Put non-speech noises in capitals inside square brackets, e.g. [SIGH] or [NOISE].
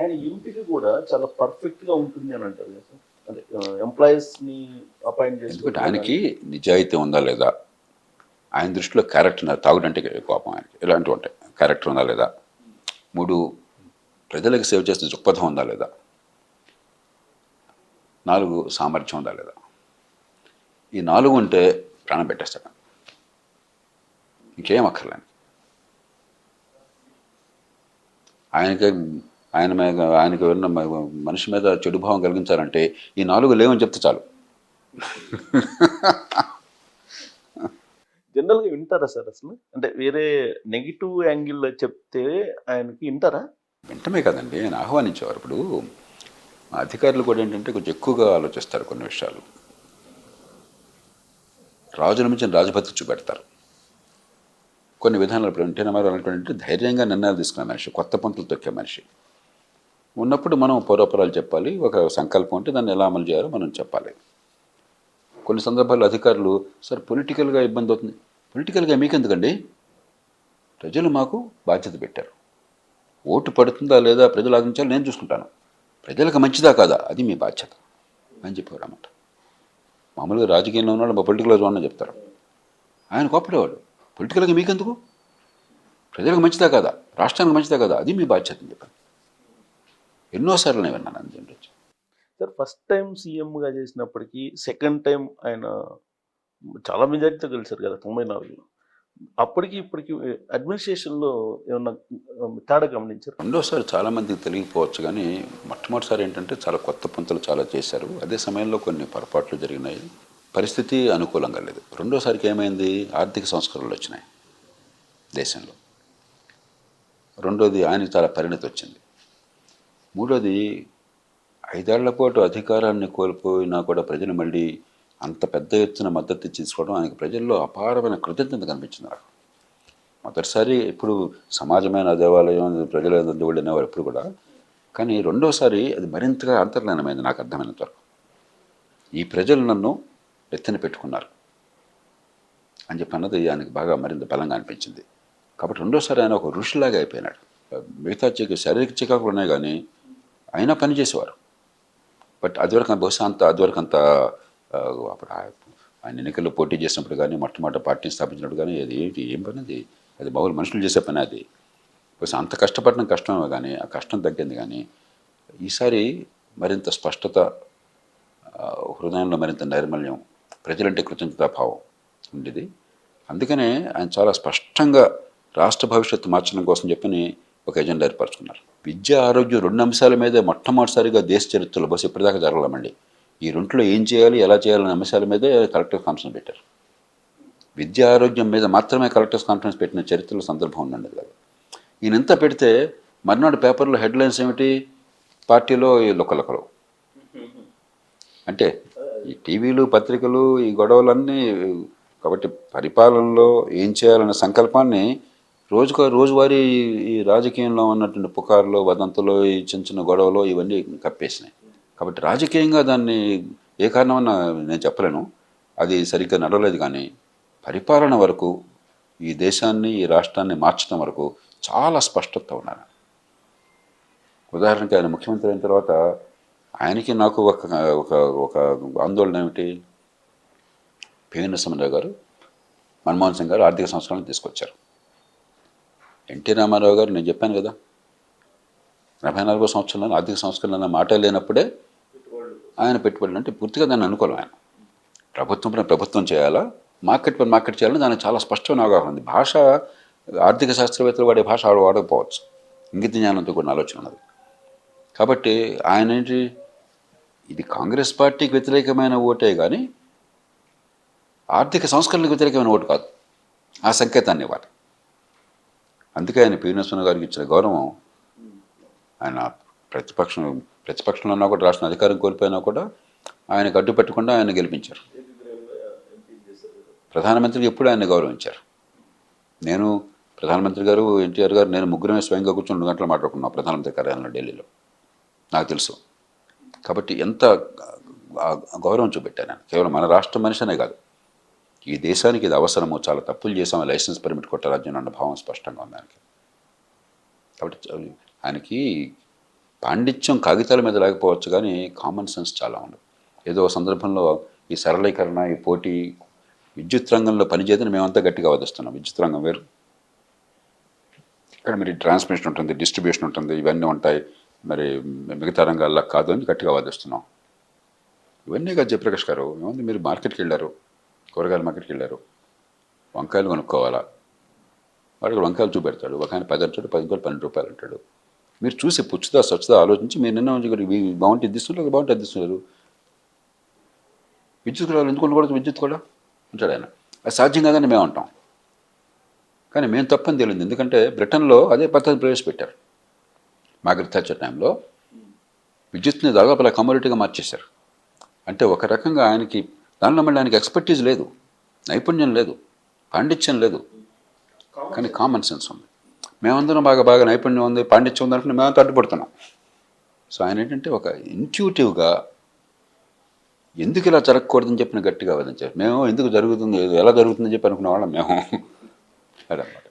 ఆయన ఎంపిక కూడా చాలా పర్ఫెక్ట్గా ఉంటుంది అని అంటారు కదా సార్. అంటే ఎంప్లాయీస్ని అపాయింట్ ఎందుకంటే చేసి ఆయనకి నిజాయితీ ఉందా లేదా? ఆయన దృష్టిలో క్యారెక్టర్ ఉందా తాగుడంటే కోపం ఆయనకి. ఇలాంటివి ఉంటాయి. క్యారెక్టర్ ఉందా లేదా? మూడు ప్రజలకు సేవ చేసిన దృక్పథం ఉందా లేదా? నాలుగు సామర్థ్యం ఉందా లేదా? ఈ నాలుగు ఉంటే ప్రాణం పెట్టేస్తాడు. ఇంకేం అక్కర్లేని ఆయనకి ఆయన మీద ఆయనకి ఉన్న మనిషి మీద చెడు భావం కలిగించాలంటే ఈ నాలుగు లేవని చెప్తే చాలు. జనరల్గా వింటారా సార్ అసలు? అంటే వేరే నెగిటివ్ యాంగిల్ చెప్తే ఆయనకి వింటారా? వెంటనే కదండి. ఆయన ఆహ్వానించేవారు ఇప్పుడు. మా అధికారులు కూడా ఏంటంటే కొంచెం ఎక్కువగా ఆలోచిస్తారు కొన్ని విషయాలు. రాజుల మించిన రాజభక్తి చూపెడతారు. కొన్ని విధానాలు ఇప్పుడు రామారావు అనేటువంటి ధైర్యంగా నిర్ణయాలు తీసుకున్న మనిషి కొత్త పంతులు తొక్కే మనిషి. ఉన్నప్పుడు మనం పూర్వపరాలు చెప్పాలి. ఒక సంకల్పం ఉంటే దాన్ని ఎలా అమలు చేయాలో మనం చెప్పాలి. కొన్ని సందర్భాల్లో అధికారులు సార్ పొలిటికల్గా ఇబ్బంది అవుతుంది. పొలిటికల్గా మీకెందుకండి? ప్రజలు మాకు బాధ్యత పెట్టారు. ఓటు పడుతుందా లేదా ప్రజలు ఆగించాలి నేను చూసుకుంటాను. ప్రజలకు మంచిదా కాదా? అది మీ బాధ్యత. అని చెప్పారు అన్నమాట మామూలుగా రాజకీయంలో ఉన్నాడు మా పొలిటికల్ జోన్ చెప్తారు. ఆయన కోపడేవాడు పొలిటికల్గా మీకెందుకు? ప్రజలకు మంచిదా కాదా? రాష్ట్రానికి మంచిదా కాదా? అది మీ బాధ్యత అని చెప్పాను ఎన్నోసార్లు నేను విన్నాను అందులో సార్ ఫస్ట్ టైం సీఎం గా చేసినప్పటికీ సెకండ్ టైం ఆయన చాలా మెజారిటీతో గెలిచారు కదా తొంభై నాలుగులో. అప్పటికి ఇప్పటికి అడ్మినిస్ట్రేషన్లో ఏమన్నా తేడా గమనించారు? రెండోసారి చాలా మందికి తెలియకపోవచ్చు కానీ మొట్టమొదటిసారి ఏంటంటే చాలా కొత్త పంతులు చాలా చేశారు. అదే సమయంలో కొన్ని పొరపాట్లు జరిగినాయి. పరిస్థితి అనుకూలంగా లేదు. రెండోసారికి ఏమైంది? ఆర్థిక సంస్కరణలు వచ్చినాయి దేశంలో. రెండోది ఆయనకి చాలా పరిణతి వచ్చింది. మూడోది ఐదేళ్ళ పాటు అధికారాన్ని కోల్పోయినా కూడా ప్రజలు మళ్ళీ అంత పెద్ద ఎత్తున మద్దతు తీసుకోవడం ఆయనకు ప్రజల్లో అపారమైన కృతజ్ఞత కనిపించింది నాకు. మొదటిసారి ఇప్పుడు సమాజమైన దేవాలయం ప్రజల దేవుడు అనేవారు ఎప్పుడు కూడా. కానీ రెండోసారి అది మరింతగా అంతర్లీనమైంది నాకు అర్థమైనంత వరకు. ఈ ప్రజలు నన్ను ఎత్తిన పెట్టుకున్నారు అని చెప్పి అన్నది ఆయనకు బాగా మరింత బలంగా అనిపించింది. కాబట్టి రెండోసారి ఆయన ఒక ఋషిలాగా అయిపోయినాడు. మిగతా చిక శారీరక చికాకులు ఉన్నాయి కానీ అయినా పని చేసేవారు. బట్ అదివరకు బహుశా అంత అదివరకు అంత అప్పుడు ఆయన ఎన్నికల్లో పోటీ చేసినప్పుడు కానీ మొట్టమొదటి పార్టీని స్థాపించినప్పుడు కానీ అది ఏంటి ఏం పని అది? అది మామూలు మనుషులు చేసే పని అది. బహుశా అంత కష్టపడడం కష్టమే కానీ ఆ కష్టం తగ్గింది కానీ ఈసారి మరింత స్పష్టత హృదయంలో మరింత నైర్మల్యం ప్రజలంటే కృతజ్ఞతాభావం ఉండేది. అందుకనే ఆయన చాలా స్పష్టంగా రాష్ట్ర భవిష్యత్తు మార్చడం కోసం చెప్పని ఒక ఎజెండా ఏర్పరచుకున్నారు. విద్య ఆరోగ్యం రెండు అంశాల మీదే మొట్టమొదటిసారిగా దేశ చరిత్రలో బస్సు ఇప్పటిదాకా జరగలేమండి. ఈ రెంట్లో ఏం చేయాలి ఎలా చేయాలనే అంశాల మీదే కలెక్టర్ కాన్ఫరెన్స్ పెట్టారు. విద్య ఆరోగ్యం మీద మాత్రమే కలెక్టర్స్ కాన్ఫరెన్స్ పెట్టిన చరిత్రలో సందర్భం ఉండండి కదా. ఈయన ఎంత పెడితే మర్నాడు పేపర్లో హెడ్లైన్స్ ఏమిటి? పార్టీలో ఈ లొక్కలొక్కలు అంటే ఈ టీవీలు పత్రికలు ఈ గొడవలన్నీ కాబట్టి పరిపాలనలో ఏం చేయాలనే సంకల్పాన్ని రోజుకో రోజువారీ ఈ రాజకీయంలో ఉన్నటువంటి పుకార్లు వదంతులు ఈ చిన్న చిన్న గొడవలు ఇవన్నీ కప్పేసినాయి. కాబట్టి రాజకీయంగా దాన్ని ఏ కారణమన్నా నేను చెప్పలేను. అది సరిగ్గా నడవలేదు కానీ పరిపాలన వరకు ఈ దేశాన్ని ఈ రాష్ట్రాన్ని మార్చడం వరకు చాలా స్పష్టత ఉన్నారు ఉదాహరణకి ఆయన ముఖ్యమంత్రి అయిన తర్వాత ఆయనకి నాకు ఒక ఒక ఒక ఆందోళన ఏమిటి? పివి నరసింహరావు గారు మన్మోహన్ సింగ్ గారు ఆర్థిక సంస్కరణలు తీసుకొచ్చారు. ఎన్టీ రామారావు గారు నేను చెప్పాను కదా ఎనభై నాలుగో సంవత్సరంలో ఆర్థిక సంస్కరణ అన్న మాట లేనప్పుడే ఆయన పెట్టుబడులు అంటే పూర్తిగా దాన్ని అనుకూలం ఆయన. ప్రభుత్వం పైన ప్రభుత్వం చేయాలా మార్కెట్ పైన మార్కెట్ చేయాలని దానికి చాలా స్పష్టమైన అవగాహన ఉంది. భాష ఆర్థిక శాస్త్రవేత్తలు వాడే భాష ఆడు వాడకపోవచ్చు ఇంగిత జ్ఞానంతో కూడిన ఆలోచన ఉన్నది. కాబట్టి ఆయన ఏంటి ఇది కాంగ్రెస్ పార్టీకి వ్యతిరేకమైన ఓటే కానీ ఆర్థిక సంస్కరణలకు వ్యతిరేకమైన ఓటు కాదు. ఆ సంకేతాన్ని ఇవ్వాలి. అందుకే ఆయన పివి నరసింహ గారికి ఇచ్చిన గౌరవం. ఆయన ప్రతిపక్షం ప్రతిపక్షంలో ఉన్నా కూడా రాష్ట్రం అధికారం కోల్పోయినా కూడా ఆయన అడ్డు పెట్టకుండా ఆయన గెలిపించారు. ప్రధానమంత్రికి ఎప్పుడు ఆయన గౌరవించారు? నేను ప్రధానమంత్రి గారు ఎన్టీఆర్ గారు నేను ముగ్గురమే స్వయంగా కూర్చొని రెండు గంటలు మాట్లాడుకున్నాం ప్రధానమంత్రి కార్యాలయంలో ఢిల్లీలో. నాకు తెలుసు. కాబట్టి ఎంత గౌరవం చూపెట్టాను కేవలం మన రాష్ట్ర మనిషినే కాదు. ఈ దేశానికి ఇది అవసరము చాలా తప్పులు చేసాము లైసెన్స్ పర్మిట్ కొట్టరాజ్యం అన్న భావం స్పష్టంగా ఉంది ఆయనకి. కాబట్టి ఆయనకి పాండిత్యం కాగితాల మీద లేకపోవచ్చు కానీ కామన్ సెన్స్ చాలా ఉండదు ఏదో సందర్భంలో ఈ సరళీకరణ ఈ పోటీ విద్యుత్ రంగంలో పనిచేయదని మేమంతా గట్టిగా వాదిస్తున్నాం. విద్యుత్ రంగం వేరు. ఇక్కడ మరి ట్రాన్స్మిషన్ ఉంటుంది డిస్ట్రిబ్యూషన్ ఉంటుంది ఇవన్నీ ఉంటాయి. మరి మిగతా రంగాల్లో కాదు అని గట్టిగా వాదిస్తున్నాం. ఇవన్నీ కాదు జయప్రకాష్ గారు ఏమంది మీరు మార్కెట్కి వెళ్ళారు. కూరగాయల మార్కెట్కి వెళ్ళారు. వంకాయలు కొనుక్కోవాలా? వాడికి వంకాయలు చూపెడతాడు. ఒక ఆయన పది అంటాడు పది రూపాయలు పన్నెండు రూపాయలు అంటాడు. మీరు చూసి పుచ్చుదా స్వచ్ఛదా ఆలోచించి మీరు నిన్న బాగుంటే ఇది బాగుంటే అది విద్యుత్ కూడా ఎందుకు ఉండకూడదు విద్యుత్ కూడా? అంటాడు ఆయన. అది సాధ్యం కాదని మేము అంటాం. కానీ మేము తప్పని తెలియదు. ఎందుకంటే బ్రిటన్లో అదే పద్ధతి ప్రవేశపెట్టారు. మార్గరెట్ థాచర్ టైంలో విద్యుత్ని దాదాపు అలా కమ్యూనిటీగా మార్చేశారు. అంటే ఒక రకంగా ఆయనకి దానిలో మళ్ళీ ఆయనకి ఎక్స్పర్టీజ్ లేదు నైపుణ్యం లేదు పాండిత్యం లేదు. కానీ కామన్ సెన్స్ ఉంది. మేమందరం బాగా బాగా నైపుణ్యం ఉంది పాండిత్యం ఉంది అనుకుంటే మేమంతా అడ్డుపడుతున్నాం. సో ఆయన ఏంటంటే ఒక ఇంట్యూటివ్గా ఎందుకు ఇలా జరగకూడదని చెప్పిన గట్టిగా వాదించారు. మేము ఎందుకు జరుగుతుంది ఎలా జరుగుతుందని చెప్పి అనుకునే వాళ్ళం మేము. [LAUGHS]